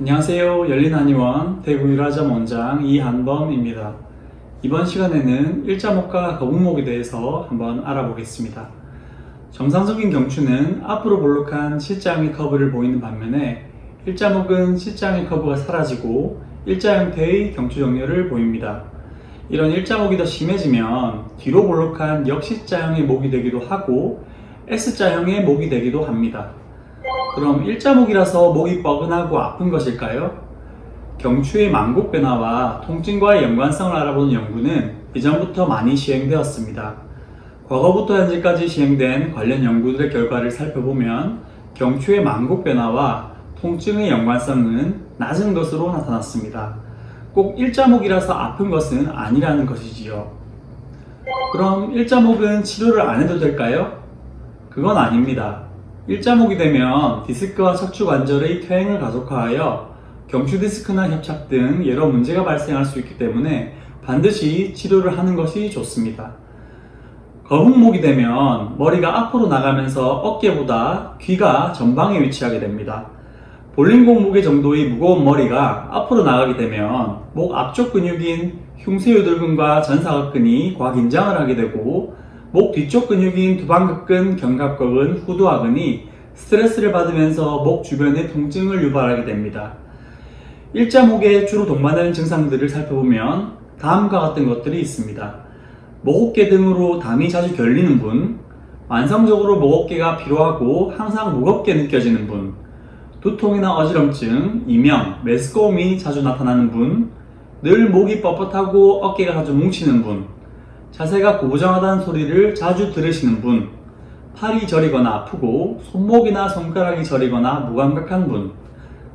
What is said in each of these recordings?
안녕하세요. 열린 한의원 대구 유라점 원장 이한범입니다. 이번 시간에는 일자목과 거북목에 대해서 한번 알아보겠습니다. 정상적인 경추는 앞으로 볼록한 실장의 커브를 보이는 반면에 일자목은 실장의 커브가 사라지고 일자 형태의 경추 정렬을 보입니다. 이런 일자목이 더 심해지면 뒤로 볼록한 역실자형의 목이 되기도 하고 S자형의 목이 되기도 합니다. 그럼 일자목이라서 목이 뻐근하고 아픈 것일까요? 경추의 만곡 변화와 통증과의 연관성을 알아보는 연구는 이전부터 많이 시행되었습니다. 과거부터 현재까지 시행된 관련 연구들의 결과를 살펴보면 경추의 만곡 변화와 통증의 연관성은 낮은 것으로 나타났습니다. 꼭 일자목이라서 아픈 것은 아니라는 것이지요. 그럼 일자목은 치료를 안 해도 될까요? 그건 아닙니다. 일자목이 되면 디스크와 척추 관절의 퇴행을 가속화하여 경추 디스크나 협착 등 여러 문제가 발생할 수 있기 때문에 반드시 치료를 하는 것이 좋습니다. 거북목이 되면 머리가 앞으로 나가면서 어깨보다 귀가 전방에 위치하게 됩니다. 볼링공 무게 정도의 무거운 머리가 앞으로 나가게 되면 목 앞쪽 근육인 흉쇄유돌근과 전사각근이 과긴장을 하게 되고 목 뒤쪽 근육인 두방극근, 견갑근은 후두하근이 스트레스를 받으면서 목 주변에 통증을 유발하게 됩니다. 일자목에 주로 동반되는 증상들을 살펴보면 다음과 같은 것들이 있습니다. 목어깨 등으로 담이 자주 결리는 분, 만성적으로 목어깨가 피로하고 항상 무겁게 느껴지는 분, 두통이나 어지럼증, 이명, 메스꺼움이 자주 나타나는 분, 늘 목이 뻣뻣하고 어깨가 자주 뭉치는 분, 자세가 고부정하다는 소리를 자주 들으시는 분, 팔이 저리거나 아프고 손목이나 손가락이 저리거나 무감각한 분,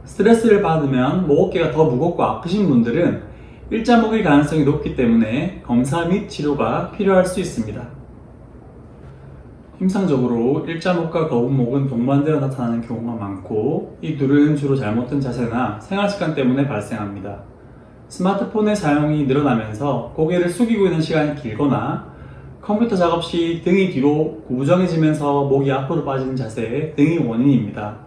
스트레스를 받으면 목 어깨가 더 무겁고 아프신 분들은 일자목일 가능성이 높기 때문에 검사 및 치료가 필요할 수 있습니다. 임상적으로 일자목과 거북목은 동반되어 나타나는 경우가 많고 이 둘은 주로 잘못된 자세나 생활 습관 때문에 발생합니다. 스마트폰의 사용이 늘어나면서 고개를 숙이고 있는 시간이 길거나 컴퓨터 작업 시 등이 뒤로 구부정해지면서 목이 앞으로 빠지는 자세 등이 원인입니다.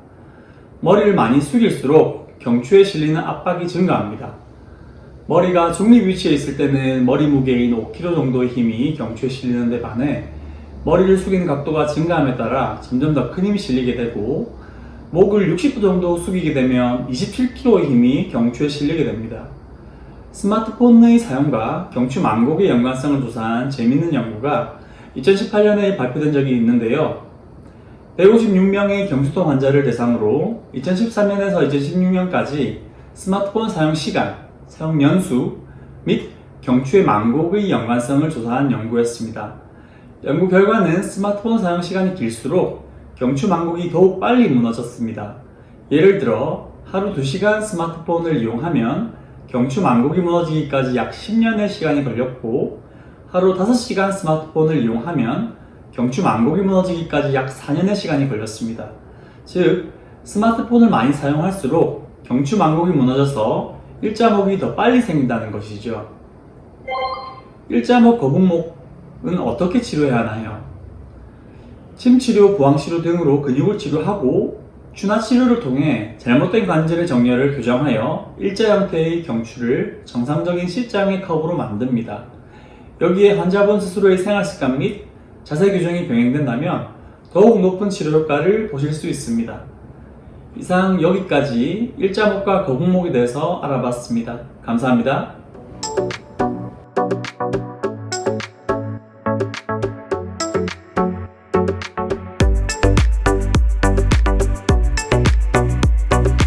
머리를 많이 숙일수록 경추에 실리는 압박이 증가합니다. 머리가 중립 위치에 있을 때는 머리 무게인 5kg 정도의 힘이 경추에 실리는 데 반해 머리를 숙이는 각도가 증가함에 따라 점점 더 큰 힘이 실리게 되고 목을 60도 정도 숙이게 되면 27kg의 힘이 경추에 실리게 됩니다. 스마트폰의 사용과 경추 만곡의 연관성을 조사한 재미있는 연구가 2018년에 발표된 적이 있는데요. 156명의 경추통 환자를 대상으로 2013년에서 2016년까지 스마트폰 사용 시간, 사용 연수 및 경추의 만곡의 연관성을 조사한 연구였습니다. 연구 결과는 스마트폰 사용 시간이 길수록 경추 만곡이 더욱 빨리 무너졌습니다. 예를 들어 하루 2시간 스마트폰을 이용하면 경추 만곡이 무너지기까지 약 10년의 시간이 걸렸고 하루 5시간 스마트폰을 이용하면 경추 만곡이 무너지기까지 약 4년의 시간이 걸렸습니다. 즉 스마트폰을 많이 사용할수록 경추 만곡이 무너져서 일자목이 더 빨리 생긴다는 것이죠. 일자목 거북목은 어떻게 치료해야 하나요? 침치료, 부항치료 등으로 근육을 치료하고 추나 치료를 통해 잘못된 관절의 정렬을 교정하여 일자 형태의 경추를 정상적인 C자형의 커브로 만듭니다. 여기에 환자분 스스로의 생활 습관 및 자세 교정이 병행된다면 더욱 높은 치료 효과를 보실 수 있습니다. 이상 여기까지 일자목과 거북목에 대해서 알아봤습니다. 감사합니다.